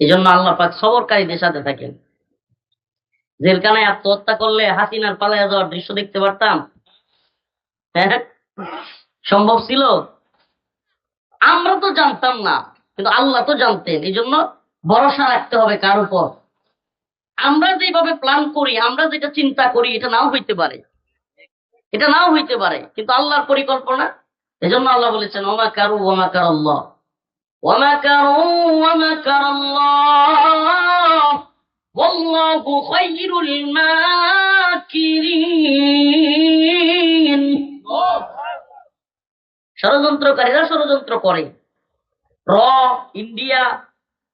এই জন্য আল্লাহ পাক সবরকারীদের সাথে থাকেন। জেলখানায় আত্মহত্যা করলে হাসিনার পালাইয়া যাওয়ার দৃশ্য দেখতে পারতাম। হ্যাঁ সম্ভব ছিল? আমরা তো জানতাম না, কিন্তু আল্লাহ তো জানতেন এই জন্য ভরসা রাখতে হবে কার উপর। আমরা যেভাবে প্ল্যান করি, আমরা যেটা চিন্তা করি, এটা নাও হইতে পারে। এটা নাও হইতে পারে, কিন্তু আল্লাহর পরিকল্পনা, এজন্য আল্লাহ বলেছেন, ওমা কারু, ওমা কার আল্লাহ ওমা কারু ওমা কার আল্লাহ والله خير الماكرين ষড়যন্ত্রকারীরা ষড়যন্ত্র করে র ইন্ডিয়া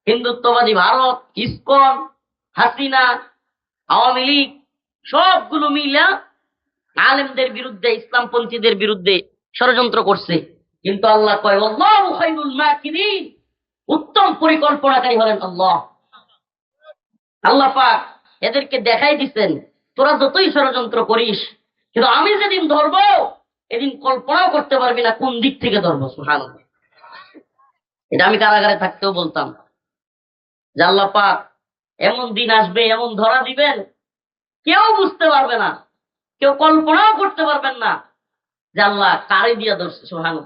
হিন্দুত্ববাদী ভারত ইসকন হাসিনা আওয়ামী লীগ সবগুলো মিলা আলেমদের বিরুদ্ধে ইসলামপন্থীদের বিরুদ্ধে ষড়যন্ত্র করছে কিন্তু আল্লাহ কয় উত্তম পরিকল্পনাকারী হলেন আল্লাহ। আল্লাহ পাক এদেরকে দেখাই দিচ্ছেন তোরা যতই ষড়যন্ত্র করিস, কিন্তু আমি যেদিন ধরবো, এদিন কল্পনাও করতে পারবি না কোন দিক থেকে ধরবো সুহান এটা আমি কারাগারে থাকতেও বলতাম যে আল্লাহ পাক এমন দিন আসবে, এমন ধরা দিবেন, কেউ বুঝতে পারবে না, কেউ কল্পনাও করতে পারবেন না যে আল্লাহ কারে দিয়া ধরছে সোহান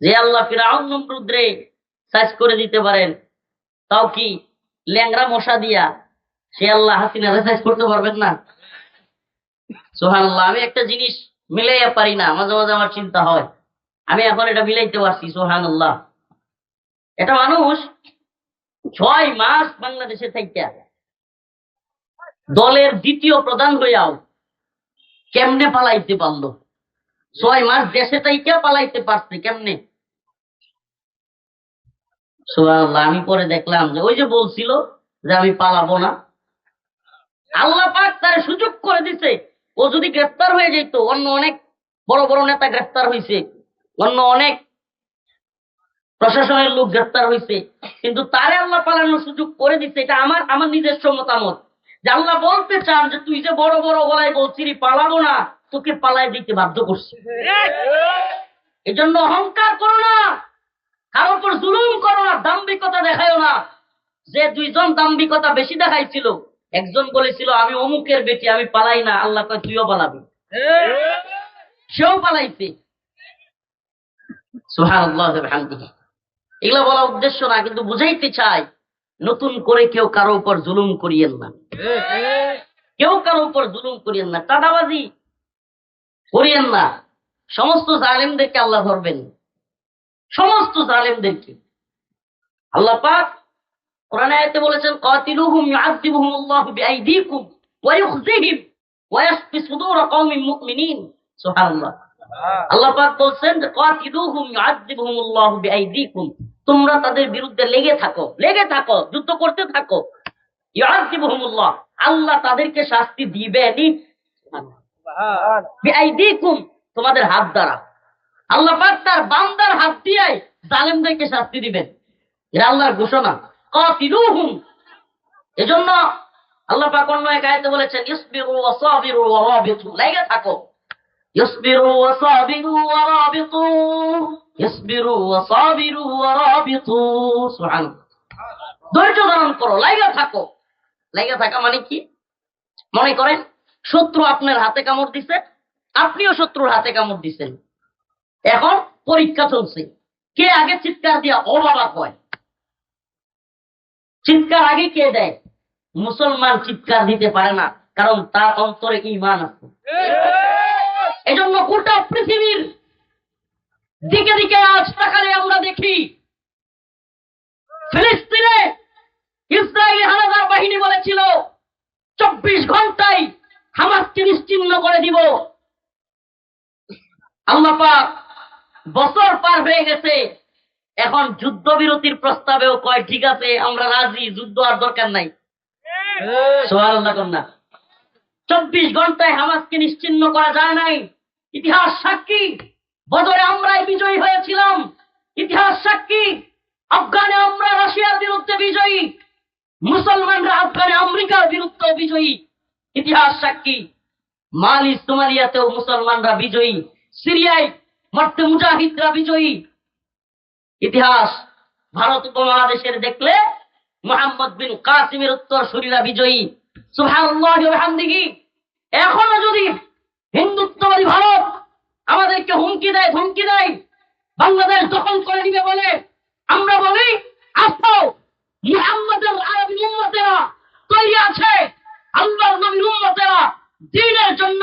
যে আল্লাহ ফিরাউন নমরুদ্রে সাইজ করে দিতে পারেন, তাও কি ল্যাংরা মশা দিয়া সে আল্লাহ হাসিনা সাইজ করতে পারবেন না? সোহান আমি একটা জিনিস মিলাইয়া পারি না, মাঝে মাঝে আমার চিন্তা হয়। আমি এখন এটা মিলাইতে পারছি সোহান এটা মানুষ ছয় মাস বাংলাদেশে থেকে দলের দ্বিতীয় প্রধান হইয়াও কেমনে পালাইতে পারল? ছয় মাস দেশে তাইকা পালাইতে পারছে কেমনে? সুবহানাল্লাহ আমি পরে দেখলাম যে ওই যে বলছিল যে আমি পালাবো না। আল্লাহ পাক তার সুযোগ করে দিছে। ও যদি গ্রেফতার হয়ে যেত অন্য অনেক বড় বড় নেতা গ্রেফতার হয়েছে অন্য অনেক প্রশাসনের লোক গ্রেফতার হয়েছে কিন্তু তারে আল্লাহ পালানোর সুযোগ করে দিচ্ছে এটা আমার আমার নিজস্ব মতামত। যে আল্লাহ বলতে চান যে তুই যে বড় বড় গলায় বলছিলি পালাবো না তোকে পালায় দিতে বাধ্য করছি। এই! জন্য অহংকার করো না। কারোর উপর জুলুম করো না, দাম্ভিকতা দেখায়ও না। যে দুইজন দাম্ভিকতা বেশি দেখাইছিল, একজন বলেছিল, আমি অমুকের বেটি, আমি পালাই না, আল্লাহ কয়, তুইও পালাবি। সেও পালাইছে। এগুলা বলা উদ্দেশ্য না, কিন্তু বুঝাইতে চাই, নতুন করে কেউ কারও উপর জুলুম করিয়েন না। কেউ কারও উপর জুলুম করিয়েন না টাটাবাজি করিয়েন না। সমস্ত জালেমদেরকে আল্লাহ ধরবেন। সমস্ত জালেমদেরকে। আল্লাহ পাক কোরআনে আয়াতে বলেছেন কাতিলুহুম ইউআযিবুহুম আল্লাহু বিআইদিকুম ওয়া ওয়া ইয়াশফি সুদূর কওমিন মুমিনিন। সুবহানাল্লাহ। আল্লাহ পাক বলছেন কাতিলুহুম বিআইদিকুম। তোমরা তাদের বিরুদ্ধে লেগে থাকো লেগে থাকো যুদ্ধ করতে থাকো। ইউআযিবুহুম আল্লাহ আল্লাহ তাদেরকে শাস্তি দিবেনই। বিআইদিকুম তোমাদের হাত দ্বারা। আল্লাহ পাক তার বান্দার হাত দিয়ে জালেমদেরকে শাস্তি দিবেন। এটা আল্লাহর ঘোষণা। কাতিলুহুম। এজন্য আল্লাহ পাক অন্য এক আয়াতে বলেছেন, ইসবিরু ওয়া সাবিরু ওয়া রাবিতু। লেগে থাকো। ইসবিরু ওয়া সাবিরু ওয়া রাবিতু। ইসবিরু ওয়া সাবিরু ওয়া রাবিতু। ধৈর্য ধারণ করো। লাইগা থাকো। লাইগা থাকা মানে কি? মনে করেন, শত্রু আপনার হাতে কামড় দিছে, আপনিও শত্রুর হাতে কামড় দিছেন। এখন পরীক্ষা চলছে। কে আগে চিৎকার দিয়া? ও বাবা কয়। চিৎকার আগে কে দেয়? মুসলমান চিৎকার দিতে পারে না, কারণ তার অন্তরে ইমান আছে। এজন্য গোটা পৃথিবীর দিকে দিকে আজ তাকালে আমরা দেখি, ফিলিস্তিনে ইসরায়েলি হানাদার বাহিনী বলেছিল, চব্বিশ ঘন্টায় হামাসকে নিশ্চিন্ন করে দিব। আল্লাহ বছর পার হয়ে গেছে। এখন যুদ্ধবিরতির প্রস্তাবেও কয় ঠিক আছে আমরা রাজি যুদ্ধ আর দরকার নাই। আল্লাহ চব্বিশ ঘন্টায় হামাসকে নিশ্চিন্ন করা যায় নাই। ইতিহাস সাক্ষী বদরে আমরাই বিজয়ী হয়েছিলাম। ইতিহাস সাক্ষী আফগানে আমরা রাশিয়ার বিরুদ্ধে বিজয়ী। মুসলমানরা আফগানে আমেরিকার বিরুদ্ধে বিজয়ী। ইতিহাস সাক্ষী মালি সোমালিয়াতেও মুসলমানরা বিজয়ী। সিরিয়ায় মর্তে মুজাহিদরা বিজয়ী। ইতিহাস, ভারত উপমহাদেশের দেখলে মোহাম্মদ বিন কাসিমের উত্তর শরীরা বিজয়ী। সুহামদিগি এখনও যদি হিন্দুত্ববাদী ভারত আমাদেরকে হুমকি দেয়, ধমকি দেয়, বাংলাদেশ দখল করে নিবে বলে আমরা বলি আসো মুহাম্মদের আরবি উম্মতেরা তৈরি আছে। আল্লাহর নবীর উম্মতেরা দিনের জন্য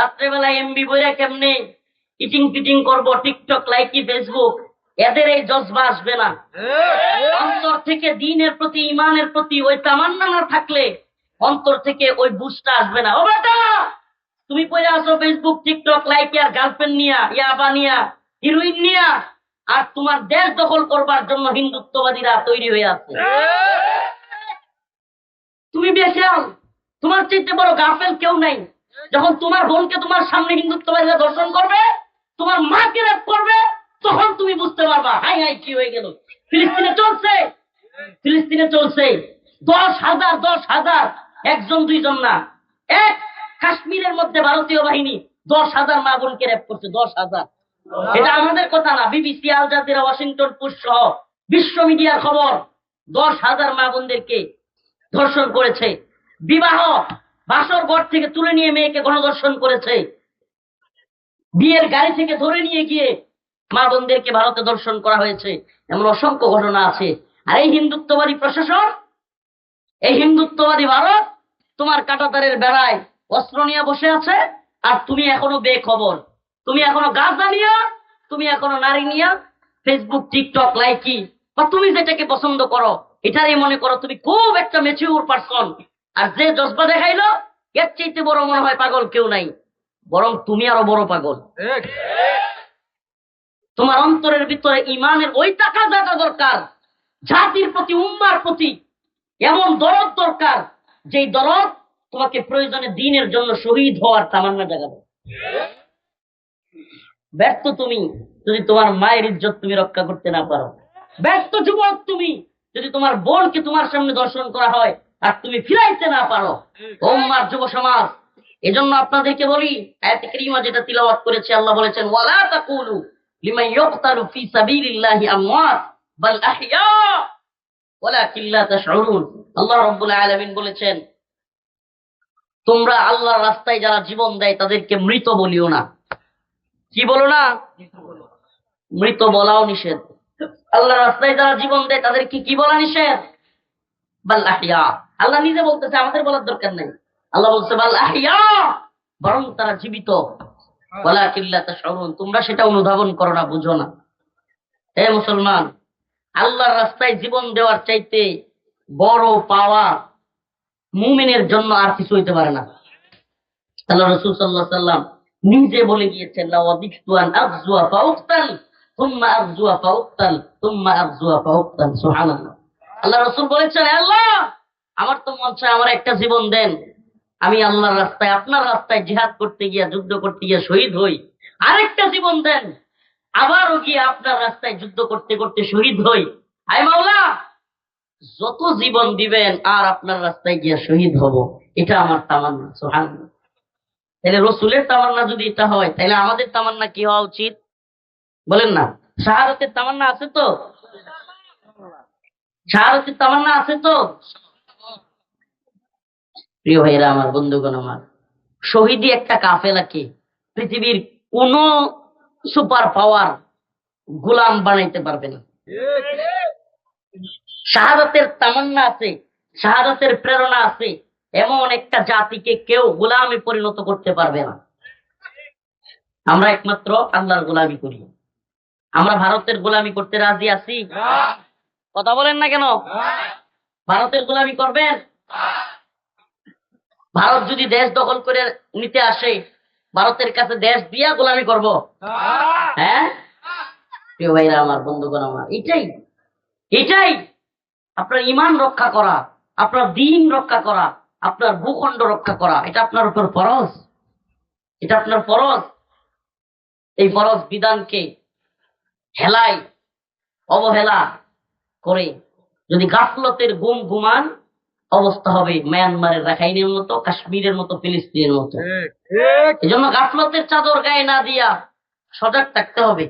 রাত্রেবেলা এমবি বইরা কেমনে ইটিং পিটিং করব টিকটক লাইকি ফেসবুক এদের এই জজবা আসবে না। অন্তর থেকে দিনের প্রতি, ইমানের প্রতি ওই তামান্না না থাকলে অন্তর থেকে ওই বুঝটা আসবে না। ও বেটা, তুমি পড়ে আসো ফেসবুক টিকটক লাইক আর গার্লফ্রেন্ড নিয়া ইয়াবা নিয়া হিরোইন নিয়া, আর তোমার দেশ দখল করবার জন্য হিন্দুত্ববাদীরা তৈরি হয়ে আছে। তুমি বেশাল, তোমার চাইতে বড় গাফেল কেউ নাই। যখন তোমার বোনকে তোমার সামনে হিন্দুত্ববাদীরা দর্শন করবে, তোমার মাকে রেপ করবে, তখন তুমি বুঝতে পারবা, হাই হাই, কি হয়ে গেল। ফিলিস্তিনে চলছে। ফিলিস্তিনে চলছে। দশ হাজার দশ হাজার, একজন, দুইজন না। এক কাশ্মীরের মধ্যে ভারতীয় বাহিনী দশ হাজার মা বোনকে রেপ করছে, দশ হাজার। এটা আমাদের কথা না, BBC, Al Jazeera, Washington Post সহ বিশ্ব মিডিয়ার খবর দশ হাজার মা বোনদেরকে ধর্ষণ করেছে। বিবাহ বাসর ঘর থেকে তুলে নিয়ে মেয়েকে গণধর্ষণ করেছে। বিয়ের গাড়ি থেকে ধরে নিয়ে গিয়ে মা বোনদেরকে ভারতে দর্শন করা হয়েছে। এমন অসংখ্য ঘটনা আছে। আর এই হিন্দুত্ববাদী প্রশাসন? এই হিন্দুত্ববাদী ভারত তোমার কাটাতারের বেড়ায় অস্ত্র নিয়ে বসে আছে আর তুমি এখনও বেখবর। তুমি এখনও গাছ নিয়া, তুমি এখনও নারী নিয়া ফেসবুক টিকটক লাইকি বা তুমি যেটাকে পছন্দ করো, এটারই মনে করো তুমি খুব একটা মেচিউর পারসন আর যে জজবা দেখাইলো এর চাইতে বড় মনে হয় পাগল কেউ নাই। বরং তুমি আরও বড় পাগল। তোমার অন্তরের ভিতরে ইমানের ওই টাকা জায়গা দরকার জাতির প্রতি উম্মার প্রতি এমন দরদ দরকার যেই দরদ তোমাকে প্রয়োজনে দিনের জন্য শহীদ হওয়ার তামান্না জাগাবে। ব্যর্থ তুমি যদি তোমার মায়ের ইজ্জত তুমি রক্ষা করতে না পারো। ব্যর্থ যুবক তুমি যদি তোমার বোনকে তোমার সামনে দর্শন করা হয় আর তুমি ফিরাইতে না পারো। ওম্মার যুব সমাজ এজন্য আপনাদেরকে বলি আয়াতে কারিমা যেটা তিলাওয়াত করেছে আল্লাহ বলেছেন ওয়ালা তাকুলু লিমান ইয়কতালু ফি সাবিলিল্লাহি আমওয়াত বাল আহইয়া ওয়ালাকিন লা তাশউরুন। আল্লাহ রাব্বুল আলামিন বলেছেন তোমরা আল্লাহর রাস্তায় যারা জীবন দেয় তাদেরকে মৃত বলিও না। কি বলো না? মৃত বলাও নিষেধ। আল্লাহ রাস্তায় যারা জীবন দেয় তাদেরকে কি বলা নিষেধ? বাল্লাহিয়া আল্লাহ নিজে বলতেছে আমাদের বলার দরকার নেই। আল্লাহ বলছে বরং তারা জীবিত। স্মরণ তোমরা সেটা অনুধাবন করো না বুঝো না। হে মুসলমান আল্লাহর রাস্তায় জীবন দেওয়ার চাইতে বড় পাওয়া মুমিনের জন্য আর কিছু হইতে পারে না। আল্লাহ রসুল সাল্লাহ সাল্লাম নিজে বলে গিয়েছেন আল্লাহ রসুল বলেছেন আল্লাহ আমার তো মন চায় আমার একটা জীবন দেন। আমি আল্লাহর রাস্তায়, আপনার রাস্তায় জিহাদ করতে গিয়া, যুদ্ধ করতে গিয়া শহীদ হই। আরেকটা জীবন দেন। আবারও গিয়ে আপনার রাস্তায় যুদ্ধ করতে করতে শহীদ হই। আয় মাওলা! যত জীবন দিবেন, আর আপনার রাস্তায় গিয়া শহীদ হব। এটা আমার তামান্না, সুবহানাল্লাহ। তাহলে রসুলের তামান্না যদি এটা হয় তাহলে আমাদের তামান্না কি হওয়া উচিত? বলেন না। শাহাদতের তামান্না আছে তো? শাহাদতের তামান্না আছে তো? প্রিয় ভাইরা আমার বন্ধুগণ আমার শহীদি একটা কাফেলাকে পৃথিবীর কোন সুপার পাওয়ার গোলাম বানাইতে পারবে না। শাহাদতের তামান্না আছে শাহাদতের প্রেরণা আছে এমন একটা জাতিকে কেউ গোলামে পরিণত করতে পারবে না। আমরা একমাত্র আল্লাহর গোলামি করি। আমরা ভারতের গোলামি করতে রাজি আছি? কথা বলেন না কেন? ভারতের গোলামি করবেন? ভারত যদি দেশ দখল করে নিতে আসে, ভারতের কাছে দেশ দিয়া গোলামি করব। হ্যাঁ? প্রিয় ভাইরা আমার, বন্ধুগণ আমার, এটাই এটাই আপনার ইমান রক্ষা করা, আপনার দিন রক্ষা করা, আপনার ভূখণ্ড রক্ষা করা, এটা আপনার উপর ফরজ। এটা আপনার ফরজ। এই ফরজ বিধানকে হেলাই অবহেলা করে যদি গাফলতের গুম গুমান অবস্থা হবে মায়ানমারের রাখাইনের মতো কাশ্মীরের মতো ফিলিস্তিনের মতো। এই জন্য গাফলতের চাদর গায়ে না দিয়া সজাগ থাকতে হবে।